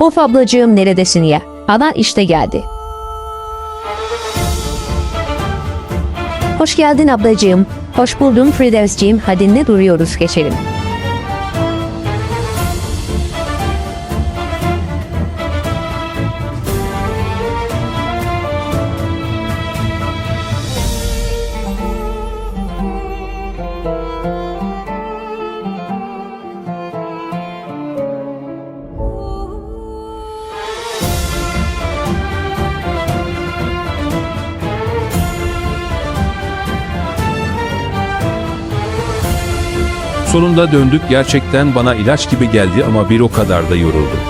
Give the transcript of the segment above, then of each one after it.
Of ablacığım neredesin ya? Anan işte geldi. Hoş geldin ablacığım. Hoş buldum Firdevsciğim. Hadi ne duruyoruz geçelim. Sonunda döndük gerçekten bana ilaç gibi geldi ama bir o kadar da yoruldum.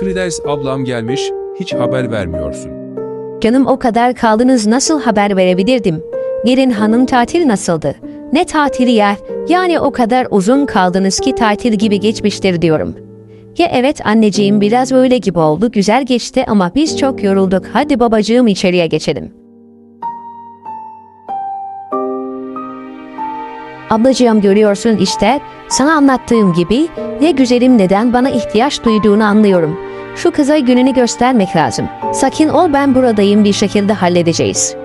Firdevs ablam gelmiş, hiç haber vermiyorsun. Canım o kadar kaldınız nasıl haber verebilirdim? Gelin hanım tatil nasıldı? Ne tatili ya? Yani o kadar uzun kaldınız ki tatil gibi geçmiştir diyorum. Ya evet anneciğim biraz öyle gibi oldu güzel geçti ama biz çok yorulduk hadi babacığım içeriye geçelim. Ablacığım görüyorsun işte sana anlattığım gibi ne güzelim neden bana ihtiyaç duyduğunu anlıyorum. Şu kıza gününü göstermek lazım. Sakin ol ben buradayım bir şekilde halledeceğiz.